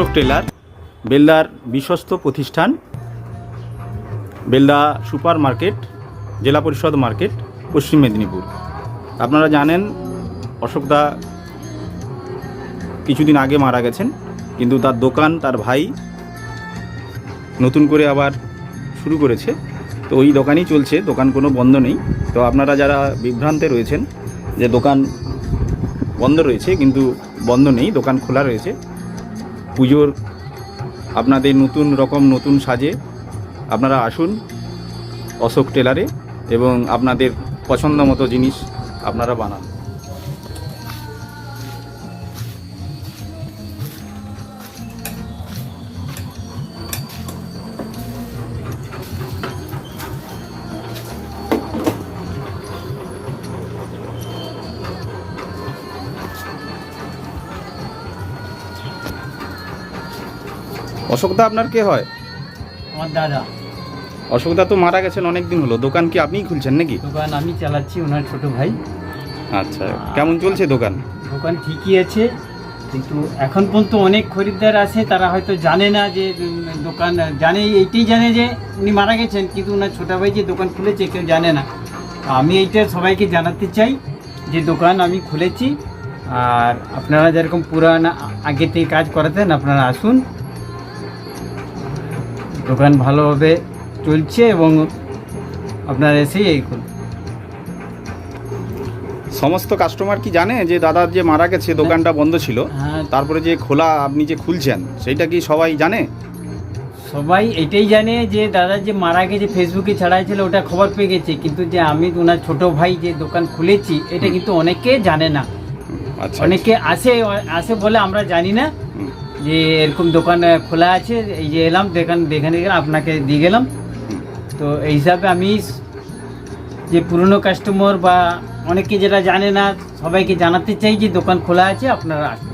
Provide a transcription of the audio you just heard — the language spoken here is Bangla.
অশোক টেলার বেলদার বিশ্বস্ত প্রতিষ্ঠান, বেলদা সুপার মার্কেট, জেলা পরিষদ মার্কেট, পশ্চিম মেদিনীপুর। আপনারা জানেন অশোকদা কিছুদিন আগে মারা গেছেন, কিন্তু তার দোকান তার ভাই নতুন করে আবার শুরু করেছে। তো ওই দোকানই চলছে, দোকান কোনো বন্ধ নেই। তো আপনারা যারা বিভ্রান্তে রয়েছেন যে দোকান বন্ধ রয়েছে, কিন্তু বন্ধ নেই, দোকান খোলা রয়েছে পুজোর আপনাদের নতুন রকম নতুন সাজে আপনারা আসুন অশোক টেলারে এবং আপনাদের পছন্দ মতো জিনিস আপনারা বানান। অশোকদা আপনার কে হয়? আমার দাদা। অশোকদা তো মারা গেছেন অনেক দিন হলো। দোকান কি আপনিই খুলছেন নাকি? দোকান আমি চালাচ্ছি ওনার ছোট ভাই। আচ্ছা কেমন চলছে দোকান? দোকান ঠিকই আছে কিন্তু এখন পর্যন্ত অনেক খরিদ্দার আছে তারা হয়তো জানে না যে দোকান জানে এইটাই জানে যে উনি মারা গেছেন কিন্তু ওনার ছোট ভাই যে দোকান খুলেছে কেউ জানে না। আমি এইটা সবাইকে জানাতে চাই যে দোকান আমি খুলেছি আর আপনারা যেরকম পুরান আগে থেকে কাজ করাতেন আপনারা আসুন। দোকান ভালোভাবে চলছে এবং আপনার এসেই এই করুন। সমস্ত কাস্টমার কি জানে যে দাদার যে মারা গেছে দোকানটা বন্ধ ছিল হ্যাঁ। তারপরে যে খোলা আপনি যে খুলছেন সেইটা কি সবাই জানে? সবাই এটাই জানে যে দাদা যে মারা গেছে ফেসবুকে ছাড়াইছিল ওটা খবর পেয়ে গেছে। কিন্তু যে আমি ওনার ছোট ভাই যে দোকান খুলেছি এটা কিন্তু অনেকে জানে না। আচ্ছা অনেকে আসে আসে বলে আমরা জানি না। যে এরকম দোকান খোলা আছে, এই যে এলাম দেখান দেখে আপনাকে দিয়ে গেলাম। তো এই হিসাবে আমি যে পুরনো কাস্টমার বা অনেকে যেটা জানে না, সবাইকে জানাতে চাই যে দোকান খোলা আছে, আপনারা আসুন।